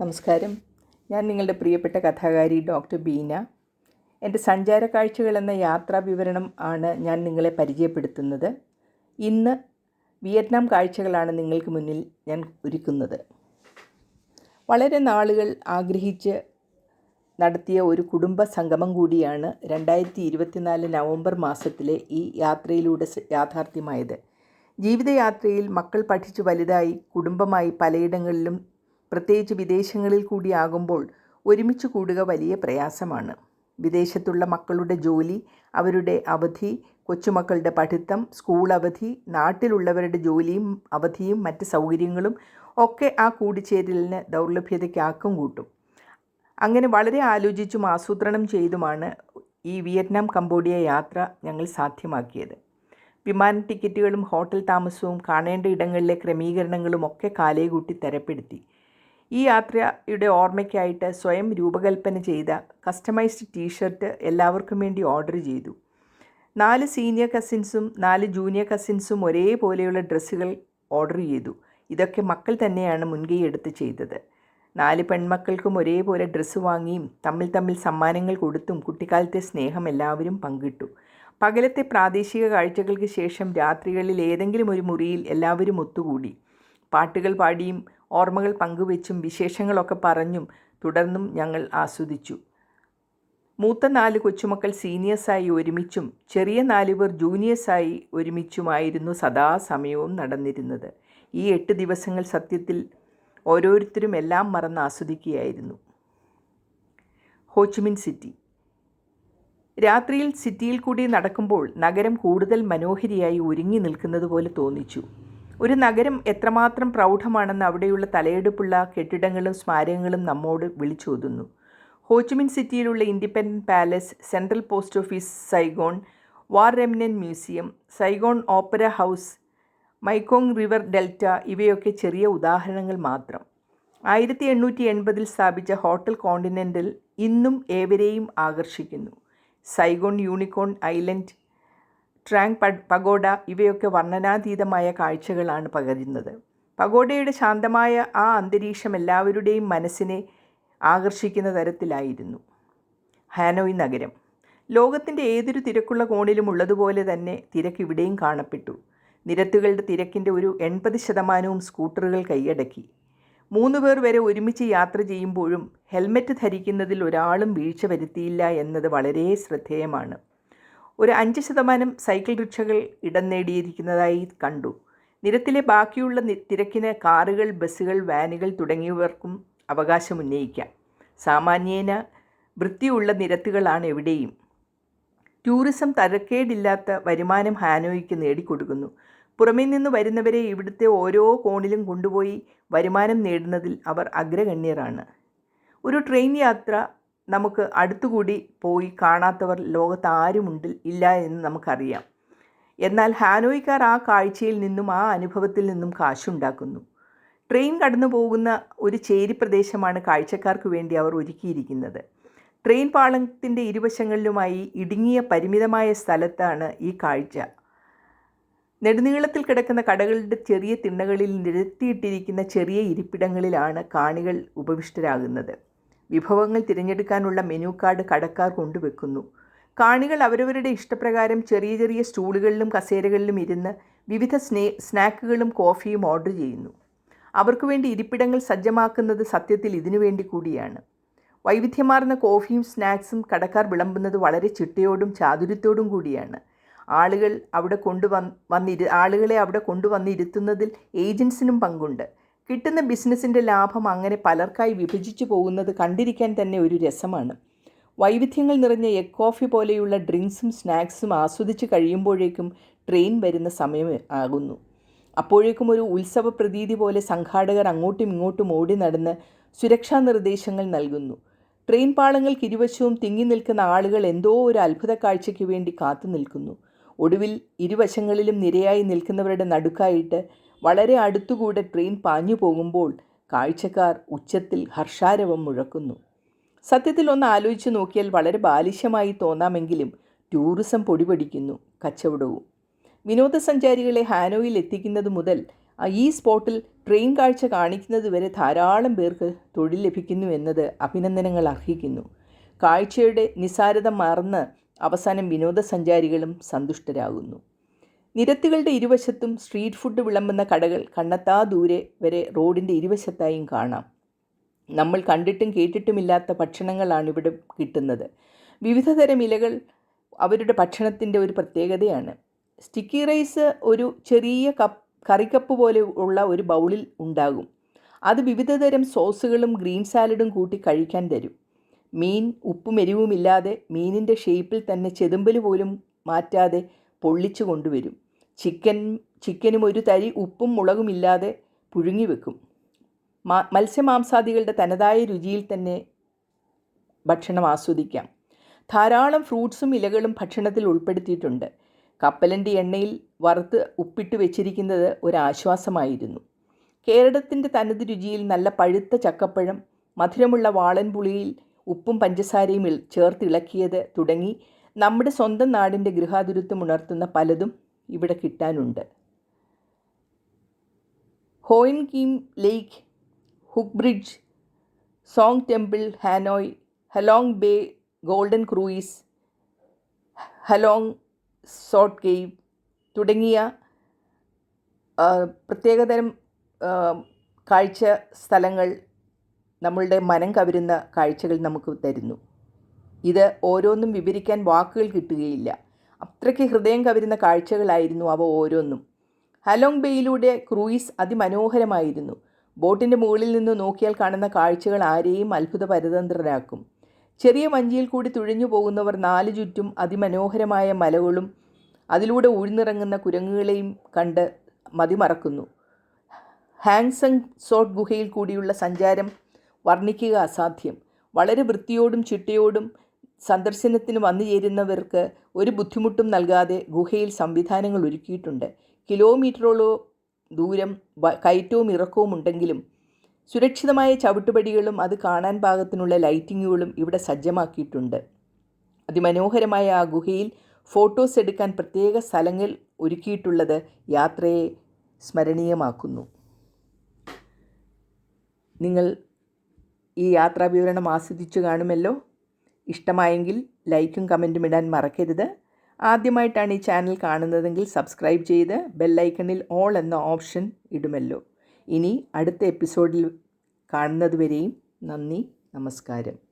നമസ്കാരം. ഞാൻ നിങ്ങളുടെ പ്രിയപ്പെട്ട കഥാകാരി ഡോക്ടർ ബീന. എന്റെ സഞ്ചാര കാഴ്ചകൾ എന്ന യാത്രാ വിവരണം ആണ് ഞാൻ നിങ്ങളെ പരിചയപ്പെടുത്തുന്നത്. ഇന്ന് വിയറ്റ്നാം കാഴ്ചകളാണ് നിങ്ങൾക്ക് മുന്നിൽ ഞാൻ ഒരുക്കുന്നത്. വളരെ നാളുകൾ ആഗ്രഹിച്ച് നടത്തിയ ഒരു കുടുംബ സംഗമം കൂടിയാണ് രണ്ടായിരത്തി ഇരുപത്തിനാല് നവംബർ മാസത്തിലെ ഈ യാത്രയിലൂടെ യാഥാർത്ഥ്യമായത്. ജീവിതയാത്രയിൽ മക്കൾ പഠിച്ചു വലുതായി കുടുംബമായി പലയിടങ്ങളിലും പ്രത്യേകിച്ച് വിദേശങ്ങളിൽ കൂടിയാകുമ്പോൾ ഒരുമിച്ച് കൂടുക വലിയ പ്രയാസമാണ്. വിദേശത്തുള്ള മക്കളുടെ ജോലി അവരുടെ അവധി കൊച്ചുമക്കളുടെ പഠിത്തം സ്കൂൾ അവധി നാട്ടിലുള്ളവരുടെ ജോലിയും അവധിയും മറ്റ് സൗകര്യങ്ങളും ഒക്കെ ആ കൂടിച്ചേരലിന് ദൗർലഭ്യതയ്ക്ക് ആക്കം കൂട്ടും. അങ്ങനെ വളരെ ആലോചിച്ചും ആസൂത്രണം ചെയ്തുമാണ് ഈ വിയറ്റ്നാം കംബോഡിയ യാത്ര ഞങ്ങൾ സാധ്യമാക്കിയത്. വിമാന ടിക്കറ്റുകളും ഹോട്ടൽ താമസവും കാണേണ്ട ഇടങ്ങളിലെ ക്രമീകരണങ്ങളും ഒക്കെ കാലേ കൂട്ടി തരപ്പെടുത്തി. ഈ യാത്രയുടെ ഓർമ്മയ്ക്കായിട്ട് സ്വയം രൂപകൽപ്പന ചെയ്ത കസ്റ്റമൈസ്ഡ് ടീഷർട്ട് എല്ലാവർക്കും വേണ്ടി ഓർഡർ ചെയ്തു. നാല് സീനിയർ കസിൻസും നാല് ജൂനിയർ കസിൻസും ഒരേപോലെയുള്ള ഡ്രസ്സുകൾ ഓർഡർ ചെയ്തു. ഇതൊക്കെ മക്കൾ തന്നെയാണ് മുൻകൈ എടുത്ത് ചെയ്തത്. നാല് പെൺമക്കൾക്കും ഒരേപോലെ ഡ്രസ്സ് വാങ്ങിയും തമ്മിൽ തമ്മിൽ സമ്മാനങ്ങൾ കൊടുത്തും കുട്ടിക്കാലത്തെ സ്നേഹം എല്ലാവരും പങ്കിട്ടു. പകലത്തെ പ്രാദേശിക കാഴ്ചകൾക്ക് ശേഷം രാത്രികളിൽ ഏതെങ്കിലും ഒരു മുറിയിൽ എല്ലാവരും ഒത്തുകൂടി. പാട്ടുകൾ പാടിയും ഓർമ്മകൾ പങ്കുവെച്ചും വിശേഷങ്ങളൊക്കെ പറഞ്ഞും തുടർന്നും ഞങ്ങൾ ആസ്വദിച്ചു. മൂത്ത നാല് കൊച്ചുമക്കൾ സീനിയേഴ്സായി ഒരുമിച്ചും ചെറിയ നാല് പേർ ജൂനിയേഴ്സായി ഒരുമിച്ചുമായിരുന്നു സദാസമയവും നടന്നിരുന്നത്. ഈ എട്ട് ദിവസങ്ങൾ സത്യത്തിൽ ഓരോരുത്തരും എല്ലാം മറന്ന് ആസ്വദിക്കുകയായിരുന്നു. Ho Chi Minh city. രാത്രിയിൽ സിറ്റിയിൽ കൂടി നടക്കുമ്പോൾ നഗരം കൂടുതൽ മനോഹരിയായി ഒരുങ്ങി നിൽക്കുന്നത് പോലെ തോന്നിച്ചു. ഒരു നഗരം എത്രമാത്രം പ്രൗഢമാണെന്ന് അവിടെയുള്ള തലയെടുപ്പുള്ള കെട്ടിടങ്ങളും സ്മാരകങ്ങളും നമ്മോട് വിളിച്ചോതുന്നു. Ho Chi Minh സിറ്റിയിലുള്ള independent palace central post office Saigon war remnants museum Saigon opera house Mekong river delta ഇവയൊക്കെ ചെറിയ ഉദാഹരണങ്ങൾ മാത്രം. ആയിരത്തി എണ്ണൂറ്റി എൺപതിൽ സ്ഥാപിച്ച ഹോട്ടൽ കോണ്ടിനെന്റൽ ഇന്നും ഏവരെയും ആകർഷിക്കുന്നു. സൈഗോൺ യൂണിക്കോൺ ഐലൻഡ് ട്രാങ് പഗോഡ ഇവയൊക്കെ വർണനാതീതമായ കാഴ്ചകളാണ് പകരുന്നത്. പഗോഡയുടെ ശാന്തമായ ആ അന്തരീക്ഷം എല്ലാവരുടെയും മനസ്സിനെ ആകർഷിക്കുന്ന തരത്തിലായിരുന്നു ഹാനോയ് നഗരം. ലോകത്തിന്റെ ഏതൊരു തിരക്കുള്ള കോണിലും ഉള്ളതുപോലെ തന്നെ തിരക്ക് ഇവിടെയും കാണപ്പെട്ടു. നിരത്തുകളുടെ തിരക്കിന്റെ ഒരു എൺപത് ശതമാനവും സ്കൂട്ടറുകൾ കൈയടക്കി. മൂന്ന് പേർ വരെ ഒരുമിച്ച് യാത്ര ചെയ്യുമ്പോഴും ഹെൽമെറ്റ് ധരിക്കുന്നതിൽ ഒരാളും വീഴ്ച വരുത്തിയില്ല എന്നത് വളരെ ശ്രദ്ധേയമാണ്. ഒരു അഞ്ച് ശതമാനം സൈക്കിൾ റിക്ഷകൾ ഇടം നേടിയിരിക്കുന്നതായി കണ്ടു. നിരത്തിലെ ബാക്കിയുള്ള തിരക്കിന് കാറുകൾ ബസ്സുകൾ വാനുകൾ തുടങ്ങിയവർക്കും അവകാശം ഉന്നയിക്കാം സാമാന്യേന വൃത്തിയുള്ള നിരത്തുകളാണ് എവിടെയും. ടൂറിസം തരക്കേടില്ലാത്ത വരുമാനം ഹാനോയ്ക്ക് നേടിക്കൊടുക്കുന്നു. പുറമേ നിന്ന് വരുന്നവരെ ഇവിടുത്തെ ഓരോ കോണിലും കൊണ്ടുപോയി വരുമാനം നേടുന്നതിൽ അവർ അഗ്രഗണ്യരാണ്. ഒരു ട്രെയിൻ യാത്ര നമുക്ക് അടുത്തുകൂടി പോയി കാണാത്തവർ ലോകത്ത് ആരുമുണ്ട് ഇല്ല എന്ന് നമുക്കറിയാം. എന്നാൽ ഹാനോയിക്കാർ ആ കാഴ്ചയിൽ നിന്നും ആ അനുഭവത്തിൽ നിന്നും കാശുണ്ടാക്കുന്നു. ട്രെയിൻ കടന്നു പോകുന്ന ഒരു ചേരി പ്രദേശമാണ് കാഴ്ചക്കാർക്ക് വേണ്ടി അവർ ഒരുക്കിയിരിക്കുന്നത്. ട്രെയിൻ പാളത്തിന്റെ ഇരുവശങ്ങളിലുമായി ഇടുങ്ങിയ പരിമിതമായ സ്ഥലത്താണ് ഈ കാഴ്ച. നെടുനീളത്തിൽ കിടക്കുന്ന കടകളുടെ ചെറിയ തിണ്ണകളിൽ നിരത്തിയിട്ടിരിക്കുന്ന ചെറിയ ഇരിപ്പിടങ്ങളിലാണ് കാണികൾ ഉപവിഷ്ടരാകുന്നത്. വിഭവങ്ങൾ തിരഞ്ഞെടുക്കാനുള്ള മെനു കാർഡ് കടക്കാർ കൊണ്ടുവെക്കുന്നു. കാണികൾ അവരവരുടെ ഇഷ്ടപ്രകാരം ചെറിയ ചെറിയ സ്റ്റൂളുകളിലും കസേരകളിലും ഇരുന്ന് വിവിധ സ്നേ സ്നാക്കുകളും കോഫിയും ഓർഡർ ചെയ്യുന്നു. അവർക്ക് വേണ്ടി ഇരിപ്പിടങ്ങൾ സജ്ജമാക്കുന്നത് സത്യത്തിൽ ഇതിനു വേണ്ടി കൂടിയാണ്. വൈവിധ്യമാർന്ന കോഫിയും സ്നാക്സും കടക്കാർ വിളമ്പുന്നത് വളരെ ചിട്ടയോടും ചാതുര്യത്തോടും കൂടിയാണ്. ആളുകൾ അവിടെ കൊണ്ടുവന്ന് വന്നിരു ആളുകളെ അവിടെ കൊണ്ടുവന്നിരുത്തുന്നതിൽ ഏജൻസിനും പങ്കുണ്ട്. കിട്ടുന്ന ബിസിനസ്സിന്റെ ലാഭം അങ്ങനെ പലർക്കായി വിഭജിച്ചു പോകുന്നത് കണ്ടിരിക്കാൻ തന്നെ ഒരു രസമാണ്. വൈവിധ്യങ്ങൾ നിറഞ്ഞ എഗ് കോഫി പോലെയുള്ള ഡ്രിങ്ക്സും സ്നാക്സും ആസ്വദിച്ച് കഴിയുമ്പോഴേക്കും ട്രെയിൻ വരുന്ന സമയം ആകുന്നു. അപ്പോഴേക്കും ഒരു ഉത്സവ പ്രതീതി പോലെ സംഘാടകർ അങ്ങോട്ടും ഇങ്ങോട്ടും ഓടി നടന്ന് സുരക്ഷാ നിർദ്ദേശങ്ങൾ നൽകുന്നു. ട്രെയിൻ പാളങ്ങൾക്ക് ഇരുവശവും തിങ്ങി നിൽക്കുന്ന ആളുകൾ എന്തോ ഒരു അത്ഭുത കാഴ്ചയ്ക്ക് വേണ്ടി കാത്തു നിൽക്കുന്നു. ഒടുവിൽ ഇരുവശങ്ങളിലും നിരയായി നിൽക്കുന്നവരുടെ നടുക്കായിട്ട് വളരെ അടുത്തുകൂടെ ട്രെയിൻ പാഞ്ഞു പോകുമ്പോൾ കാഴ്ചക്കാർ ഉച്ചത്തിൽ ഹർഷാരവം മുഴക്കുന്നു. സത്യത്തിൽ ഒന്ന് ആലോചിച്ച് നോക്കിയാൽ വളരെ ബാലിശമായി തോന്നാമെങ്കിലും ടൂറിസം പൊടിപടിക്കുന്നു കച്ചവടവും. വിനോദസഞ്ചാരികളെ ഹാനോയിൽ എത്തിക്കുന്നത് മുതൽ ഈ സ്പോട്ടിൽ ട്രെയിൻ കാഴ്ച കാണിക്കുന്നത് വരെ ധാരാളം പേർക്ക് തൊഴിൽ ലഭിക്കുന്നു എന്നത് അഭിനന്ദനങ്ങൾ അർഹിക്കുന്നു. കാഴ്ചയുടെ നിസാരത മറന്ന് അവസാനം വിനോദസഞ്ചാരികളും സന്തുഷ്ടരാകുന്നു. നിരത്തുകളുടെ ഇരുവശത്തും സ്ട്രീറ്റ് ഫുഡ് വിളമ്പുന്ന കടകൾ കണ്ണത്താ ദൂരെ വരെ റോഡിന്റെ ഇരുവശത്തായും കാണാം. നമ്മൾ കണ്ടിട്ടും കേട്ടിട്ടുമില്ലാത്ത ഭക്ഷണങ്ങളാണ് ഇവിടെ കിട്ടുന്നത്. വിവിധതരം ഇലകൾ അവരുടെ ഭക്ഷണത്തിന്റെ ഒരു പ്രത്യേകതയാണ്. സ്റ്റിക്കി റൈസ് ഒരു ചെറിയ കപ്പ് കറിക്കപ്പ് പോലെ ഉള്ള ഒരു ബൗളിൽ ഉണ്ടാകും. അത് വിവിധതരം സോസുകളും ഗ്രീൻ സാലഡും കൂട്ടി കഴിക്കാൻ തരും. മീൻ ഉപ്പും എരിവുമില്ലാതെ മീനിന്റെ ഷേപ്പിൽ തന്നെ ചെതുമ്പൽ പോലും മാറ്റാതെ പൊള്ളിച്ചു കൊണ്ടുവരും. ചിക്കൻ ചിക്കനും ഒരു തരി ഉപ്പും മുളകുമില്ലാതെ പുഴുങ്ങി വെക്കും. മാ മത്സ്യമാംസാദികളുടെ തനതായ രുചിയിൽ തന്നെ ഭക്ഷണം ആസ്വദിക്കാം. ധാരാളം ഫ്രൂട്ട്സും ഇലകളും ഭക്ഷണത്തിൽ ഉൾപ്പെടുത്തിയിട്ടുണ്ട്. കപ്പലിന്റെ എണ്ണയിൽ വറുത്ത് ഉപ്പിട്ട് വെച്ചിരിക്കുന്നത് ഒരാശ്വാസമായിരുന്നു. കേരളത്തിന്റെ തനത് രുചിയിൽ നല്ല പഴുത്ത ചക്കപ്പഴം മധുരമുള്ള വാളൻപുളിയിൽ ഉപ്പും പഞ്ചസാരയും ചേർത്തിളക്കിയത് തുടങ്ങി നമ്മുടെ സ്വന്തം നാടിന്റെ ഗൃഹാതുരത്വം ഉണർത്തുന്ന പലതും ഇവിടെ കിട്ടാനുണ്ട്. Hoan Kiem lake Huc bridge Son temple Hanoi Halong bay golden cruise Halong Sot cave തുടങ്ങിയ പ്രത്യേകതരം കാഴ്ച സ്ഥലങ്ങൾ നമ്മളുടെ മനം കവരുന്ന കാഴ്ചകൾ നമുക്ക് തരുന്നു. ഇത് ഓരോന്നും വിവരിക്കാൻ വാക്കുകൾ കിട്ടുകയില്ല. അത്രയ്ക്ക് ഹൃദയം കവരുന്ന കാഴ്ചകളായിരുന്നു അവ ഓരോന്നും. ഹലോങ് ബേയിലൂടെ ക്രൂയിസ് അതിമനോഹരമായിരുന്നു. ബോട്ടിന്റെ മുകളിൽ നിന്ന് നോക്കിയാൽ കാണുന്ന കാഴ്ചകൾ ആരെയും അത്ഭുത പരതന്ത്രരാക്കും ചെറിയ വഞ്ചിയിൽ കൂടി തുഴഞ്ഞു പോകുന്നവർ നാല് ചുറ്റും അതിമനോഹരമായ മലകളും അതിലൂടെ ഉഴുന്നിറങ്ങുന്ന കുരങ്ങുകളെയും കണ്ട് മതിമറക്കുന്നു. ഹാങ്സങ് സോട്ട് ഗുഹയിൽ കൂടിയുള്ള സഞ്ചാരം വർണിക്കുക അസാധ്യം. വളരെ വൃത്തിയോടും ചിട്ടയോടും സന്ദർശനത്തിന് വന്നു ചേരുന്നവർക്ക് ഒരു ബുദ്ധിമുട്ടും നൽകാതെ ഗുഹയിൽ സംവിധാനങ്ങൾ ഒരുക്കിയിട്ടുണ്ട്. കിലോമീറ്ററോളോ ദൂരം കയറ്റവും ഇറക്കവും ഉണ്ടെങ്കിലും സുരക്ഷിതമായ ചവിട്ടുപടികളും അത് കാണാൻ പാകത്തിനുള്ള ലൈറ്റിങ്ങുകളും ഇവിടെ സജ്ജമാക്കിയിട്ടുണ്ട്. അതിമനോഹരമായ ആ ഗുഹയിൽ ഫോട്ടോസ് എടുക്കാൻ പ്രത്യേക സ്ഥലങ്ങൾ ഒരുക്കിയിട്ടുള്ളത് യാത്രയെ സ്മരണീയമാക്കുന്നു. നിങ്ങൾ ഈ യാത്രാ വിവരണം ആസ്വദിച്ചു കാണുമല്ലോ? ഇഷ്ടമായെങ്കിൽ ലൈക്കും കമന്റും ഇടാൻ മറക്കരുത്. ആദ്യമായിട്ടാണ് ഈ ചാനൽ കാണുന്നതെങ്കിൽ സബ്സ്ക്രൈബ് ചെയ്ത് ബെല്ലൈക്കണിൽ ഓൾ എന്ന ഓപ്ഷൻ ഇടുമല്ലോ. ഇനി അടുത്ത എപ്പിസോഡിൽ കാണുന്നതുവരെയും നന്ദി നമസ്കാരം.